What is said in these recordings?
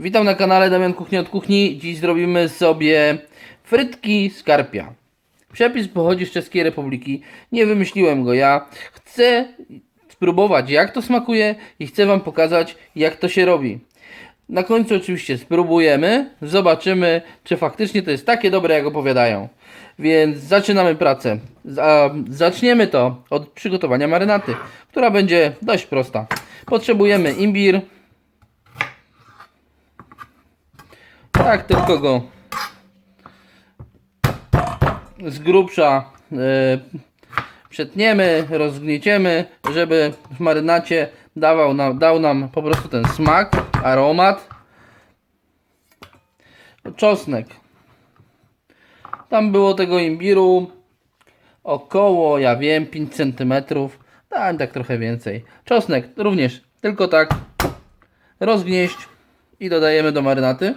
Witam na kanale Damian Kuchnia od Kuchni. Dziś zrobimy sobie frytki z karpia. Przepis pochodzi z Czeskiej Republiki. Nie wymyśliłem go ja. Chcę spróbować jak to smakuje i chcę Wam pokazać jak to się robi. Na końcu oczywiście spróbujemy, zobaczymy czy faktycznie to jest takie dobre jak opowiadają. Więc zaczynamy pracę. Zaczniemy to od przygotowania marynaty, która będzie dość prosta. Potrzebujemy imbir, Tak, tylko go z grubsza e, przetniemy, rozgnieciemy, żeby w marynacie dawał nam, dał nam po prostu ten smak, aromat. Czosnek. Tam było tego imbiru około, ja wiem, 5 cm. Dałem tak trochę więcej. Czosnek również, tylko tak rozgnieść i dodajemy do marynaty.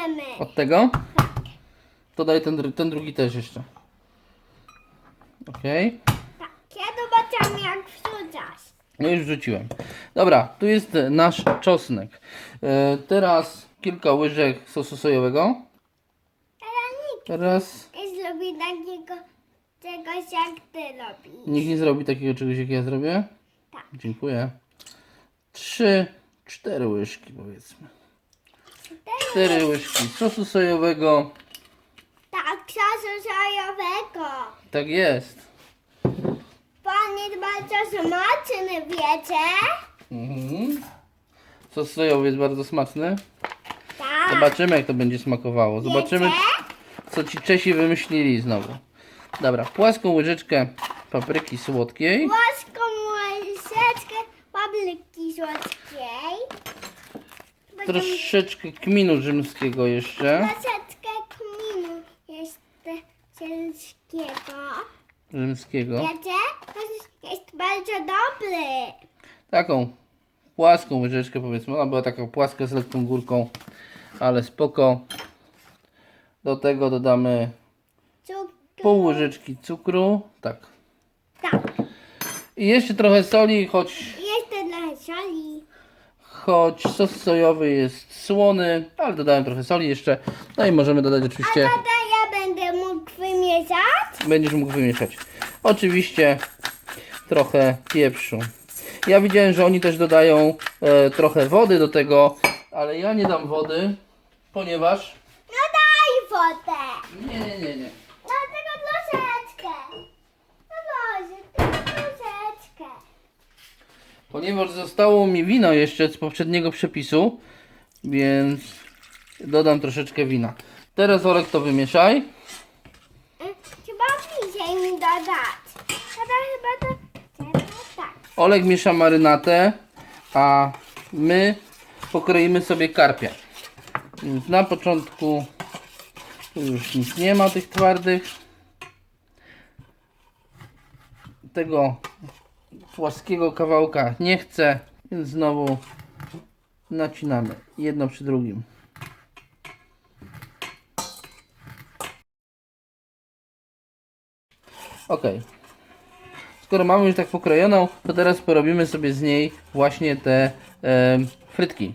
Zaczniemy. Od tego? To daj ten, ten drugi też jeszcze. Ok. Tak, ja zobaczyłam jak wrzucasz. No już wrzuciłem. Dobra, tu jest nasz czosnek. E, teraz kilka łyżek sosu sojowego. Teraz nie zrobi takiego czegoś jak ty robisz. nikt nie zrobi takiego czegoś jak ja zrobię. Tak. Dziękuję. Trzy, cztery łyżki powiedzmy. Cztery łyżki sosu sojowego. Tak, sosu sojowego. Tak jest. Pan jest bardzo smaczny, wiecie? Mhm. Sos sojowy jest bardzo smaczny. Tak. Zobaczymy jak to będzie smakowało. Zobaczymy Wiecie? co ci Czesi wymyślili znowu. Dobra, płaską łyżeczkę papryki słodkiej. Łaską łyżeczkę papryki słodkiej. Troszeczkę kminu rzymskiego jeszcze. Łyżeczkę kminu jeszcze ciężkiego. Rzymskiego. Wiecie? To jest- bardzo dobry. Taką płaską łyżeczkę powiedzmy. Ona była taka płaska z lekką górką, ale spoko. Do tego dodamy Cukier. pół łyżeczki cukru. Tak. Tak. I jeszcze trochę soli, choć. Choć sos sojowy jest słony, ale dodałem trochę soli jeszcze. No i możemy dodać oczywiście Tata, ja będę mógł wymieszać. będziesz mógł wymieszać. Oczywiście trochę pieprzu. Ja widziałem, że oni też dodają e, trochę wody do tego, ale ja nie dam wody, ponieważ... No daj wodę. Nie, nie, nie, nie. No tylko troszeczkę. No Boże, tylko troszeczkę. Ponieważ zostało mi wino jeszcze z poprzedniego przepisu, więc dodam troszeczkę wina. Teraz Olek to wymieszaj. Y, Chyba bliżej mi dodać. Tata chyba to... Teraz tak. Olek miesza marynatę, a my pokroimy sobie karpia. Więc na początku tu już nic nie ma tych twardych. Tego płaskiego kawałka nie chcę, więc znowu nacinamy jedno przy drugim. Ok. Skoro mamy już tak pokrojoną, to teraz porobimy sobie z niej właśnie te e, frytki.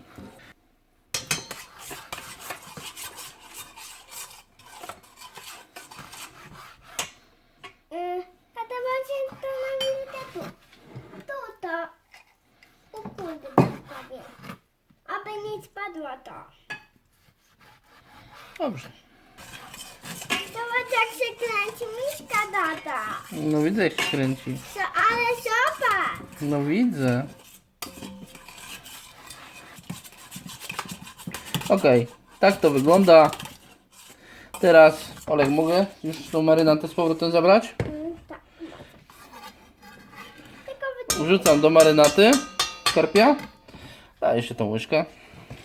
Y, Tata, właśnie to na minutę tu. Tu to. U kurde, prawie. Aby nie spadło to. Dobrze. Zobacz jak się kręci miśka, tata. No widzę jak się kręci. Co, ale zobacz. No widzę. Okej, tak to wygląda. Teraz, Olek, mogę już tą marynatę z powrotem zabrać? Mm, tak. Tylko wy... Wrzucam do marynaty karpia. A jeszcze tą łyżkę.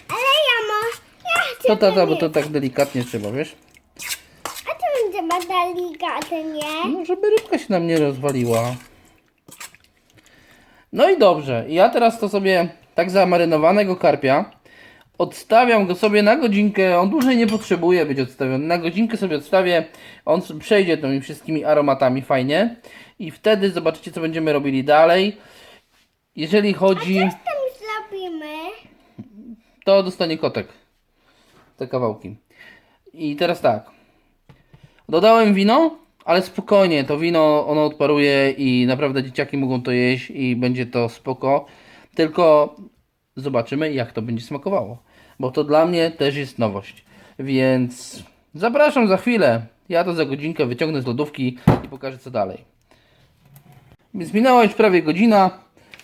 Ale ja chcę To tata, bo to tak delikatnie trzeba, wiesz? A to będzie ma delikatnie. No, żeby rybka się nam nie rozwaliła. No i dobrze. Ja teraz to sobie tak zamarynowanego karpia Odstawiam go sobie na godzinkę. On dłużej nie potrzebuje być odstawiony. Na godzinkę sobie odstawię. On przejdzie tymi wszystkimi aromatami fajnie. I wtedy zobaczycie, co będziemy robili dalej. Jeżeli chodzi, Tam zrobimy. to dostanie kotek. Te kawałki. I teraz tak. Dodałem wino, ale spokojnie. To wino ono odparuje i naprawdę dzieciaki mogą to jeść i będzie to spoko. Tylko zobaczymy, jak to będzie smakowało. Bo to dla mnie też jest nowość. Więc zapraszam za chwilę. Ja to za godzinkę wyciągnę z lodówki i pokażę co dalej. Więc minęła już prawie godzina.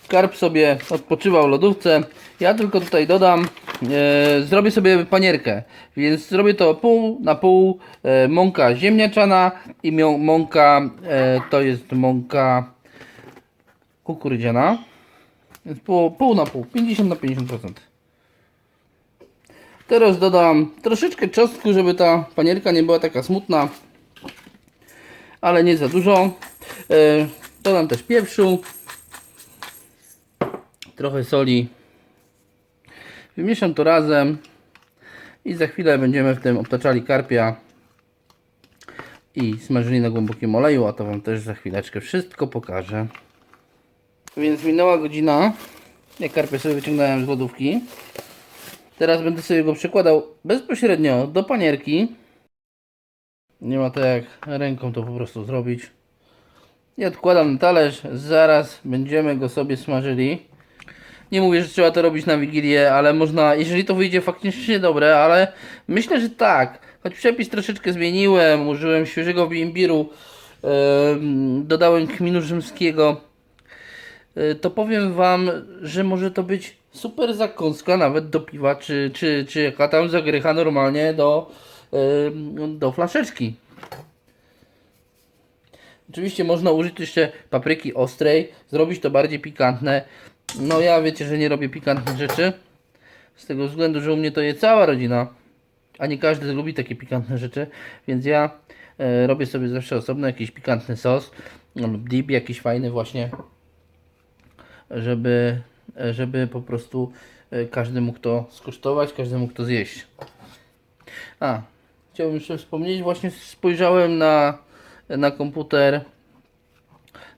Karp sobie odpoczywał w lodówce. Ja tylko tutaj dodam, e, zrobię sobie panierkę. Więc zrobię to pół na pół. E, mąka ziemniaczana i mąka, e, to jest mąka kukurydziana. Więc pół, pół na pół, 50 na 50%. Teraz dodam troszeczkę czosnku, żeby ta panierka nie była taka smutna. Ale nie za dużo. E, dodam też pieprzu. Trochę soli. Wymieszam to razem. I za chwilę będziemy w tym obtaczali karpia. I smażyli na głębokim oleju, a to Wam też za chwileczkę wszystko pokażę. Więc minęła godzina. Ja karpia sobie wyciągnąłem z lodówki. Teraz będę sobie go przykładał bezpośrednio do panierki. Nie ma tak jak ręką to po prostu zrobić. I odkładam na talerz. Zaraz będziemy go sobie smażyli. Nie mówię, że trzeba to robić na Wigilię, ale można, jeżeli to wyjdzie faktycznie dobre, ale myślę, że tak. Choć przepis troszeczkę zmieniłem, użyłem świeżego imbiru, em, dodałem kminu rzymskiego, y, to powiem Wam, że może to być super zakąska nawet do piwa, czy, czy, czy jaka tam zagrycha normalnie do, em, do flaszeczki. Oczywiście można użyć jeszcze papryki ostrej, zrobić to bardziej pikantne. No ja wiecie, że nie robię pikantnych rzeczy. Z tego względu, że u mnie to je cała rodzina. A nie każdy lubi takie pikantne rzeczy. Więc ja e, robię sobie zawsze osobno jakiś pikantny sos lub dip jakiś fajny właśnie. Żeby, żeby po prostu e, każdy mógł to skosztować, każdy mógł to zjeść. A, chciałbym jeszcze wspomnieć, właśnie spojrzałem na, na komputer,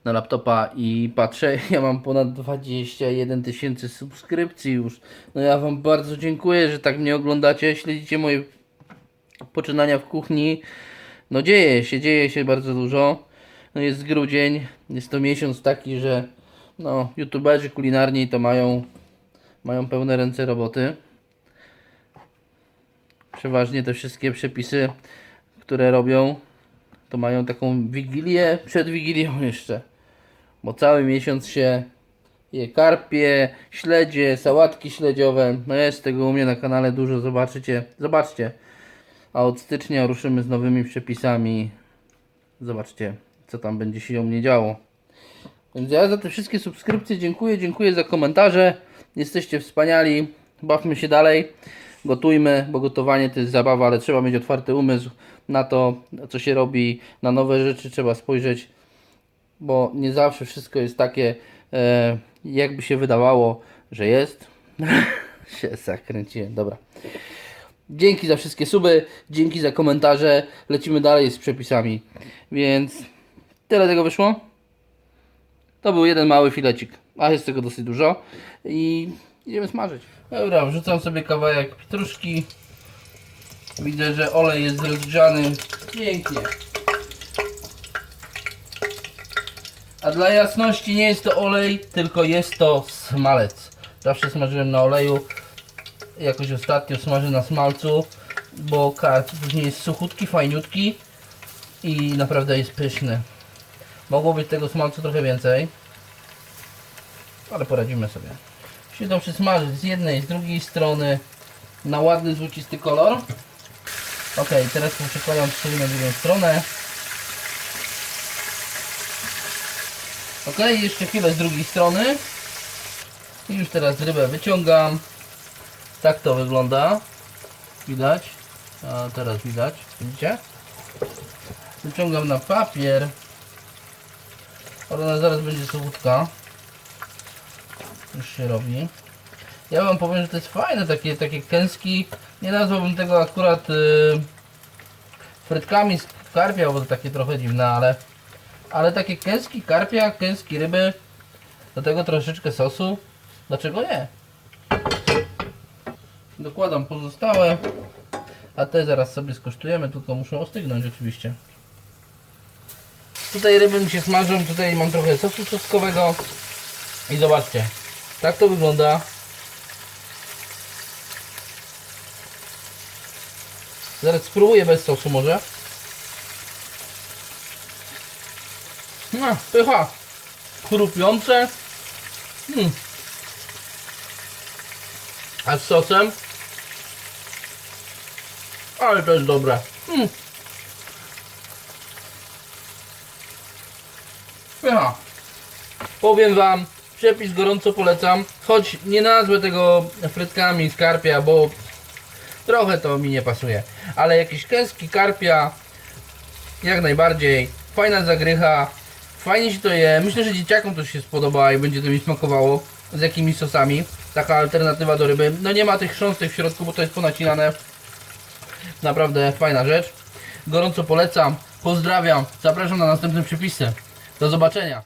na laptopa i patrzę, ja mam ponad 21 tysięcy subskrypcji już. No ja Wam bardzo dziękuję, że tak mnie oglądacie, śledzicie moje poczynania w kuchni. No dzieje się, dzieje się bardzo dużo. No jest grudzień, jest to miesiąc taki, że no youtuberzy kulinarni to mają, mają pełne ręce roboty. Przeważnie te wszystkie przepisy, które robią, to mają taką wigilię przed wigilią jeszcze. Bo cały miesiąc się je karpie, śledzie, sałatki śledziowe. No jest tego u mnie na kanale dużo, zobaczycie. Zobaczcie. A od stycznia ruszymy z nowymi przepisami. Zobaczcie, co tam będzie się u mnie działo. Więc ja za te wszystkie subskrypcje dziękuję, dziękuję za komentarze. Jesteście wspaniali. Bawmy się dalej. Gotujmy, bo gotowanie to jest zabawa, ale trzeba mieć otwarty umysł na to, co się robi, na nowe rzeczy trzeba spojrzeć, bo nie zawsze wszystko jest takie, e, jakby się wydawało, że jest. się zakręciłem, dobra. Dzięki za wszystkie suby, dzięki za komentarze. Lecimy dalej z przepisami. Więc tyle tego wyszło. To był jeden mały filecik, a jest tego dosyć dużo. I idziemy smażyć. Dobra, wrzucam sobie kawałek pietruszki. Widzę, że olej jest rozgrzany. Pięknie. A dla jasności nie jest to olej, tylko jest to smalec. Zawsze smażyłem na oleju. Jakoś ostatnio smażę na smalcu, bo później jest suchutki, fajniutki i naprawdę jest pyszny. Mogło być tego smalcu trochę więcej, ale poradzimy sobie. Się to przysmażyć z jednej, z drugiej strony na ładny, złocisty kolor. Ok, teraz przekładam na drugą stronę. Ok, jeszcze chwilę z drugiej strony. I już teraz rybę wyciągam. Tak to wygląda. Widać. A teraz widać. Widzicie? Wyciągam na papier. Ona zaraz będzie suchutka. Już się robi. Ja wam powiem, że to jest fajne, takie, takie kęski. Nie nazwałbym tego akurat y, frytkami z karpia, bo to takie trochę dziwne, ale, ale takie kęski karpia, kęski ryby, do tego troszeczkę sosu. Dlaczego nie? Dokładam pozostałe, a te zaraz sobie skosztujemy, tylko muszą ostygnąć oczywiście. Tutaj ryby mi się smażą, tutaj mam trochę sosu czosnkowego i zobaczcie, tak to wygląda. Zaraz spróbuję bez sosu może. No, pycha. Chrupiące. Hmm. A z sosem? Ale to jest dobre. Hmm. Pycha. Powiem wam, przepis gorąco polecam. Choć nie nazwę tego frytkami z karpia, bo trochę to mi nie pasuje. Ale jakieś kęski karpia, jak najbardziej. Fajna zagrycha. Fajnie się to je. Myślę, że dzieciakom to się spodoba i będzie to mi smakowało. Z jakimiś sosami. Taka alternatywa do ryby. No nie ma tych chrząstek w środku, bo to jest ponacinane. Naprawdę fajna rzecz. Gorąco polecam. Pozdrawiam. Zapraszam na następne przepisy. Do zobaczenia.